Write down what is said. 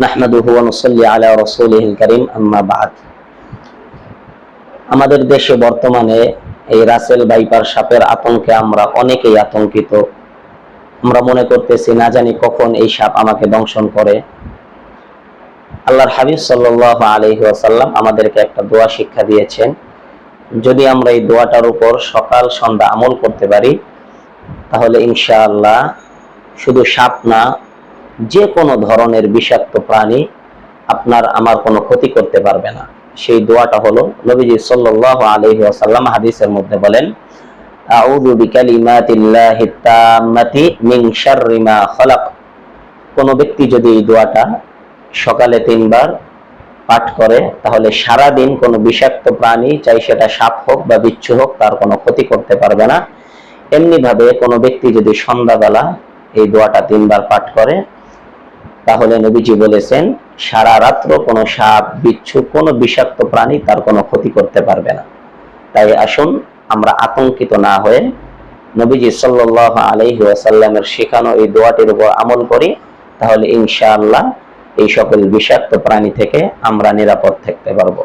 নাহমাদুহু ওয়া নুসাল্লি আলা রাসূলিহিল কারীম, আম্মা বাদ। আমাদের দেশে বর্তমানে এই রাসেল বাইপার সাপের আতঙ্কে আমরা অনেকেই আতঙ্কিত। আমরা মনে করতেছি, না জানি কখন এই সাপ আমাকে দংশন করে। আল্লাহর হাবিব সাল্লাহ আলহি আসাল্লাম আমাদেরকে একটা দোয়া শিক্ষা দিয়েছেন, যদি আমরা এই দোয়াটার উপর সকাল সন্ধ্যা আমল করতে পারি, তাহলে ইনশাআল্লাহ শুধু সাপ না যে কোনো ধরনের বিষাক্ত প্রাণী আপনার আমার কোনো ক্ষতি করতে পারবে না। সেই দোয়াটা হলো, নবীজি সাল্লাহ আলহি আসাল্লাম হাদিসের মধ্যে বলেন কোন ব্যক্তি যদি এই দোয়াটা সকালে তিনবার পাঠ করে, তাহলে সারা দিন কোনো বিষাক্ত প্রাণী, চাই সেটা সাপ হোক বা বিচ্ছু হোক, তার কোনো ক্ষতি করতে পারবে না। এমনি ভাবে কোনো ব্যক্তি যদি সন্ধ্যাবেলা এই দোয়াটা তিনবার পাঠ করে তাহলে নবীজি বলেছেন, সারা রাত্র কোনো সাপ, বিচ্ছু, কোনো বিষাক্ত প্রাণী তার কোনো ক্ষতি করতে পারবে না। তাই আসুন, আমরা আতঙ্কিত না হয়ে নবীজি সাল্লাহ আলহি আসাল্লামের শেখানো এই দোয়াটির উপর আমল করি, তাহলে ইনশাআল্লাহ এই সকল বিষাক্ত প্রাণী থেকে আমরা নিরাপদ থাকতে পারব।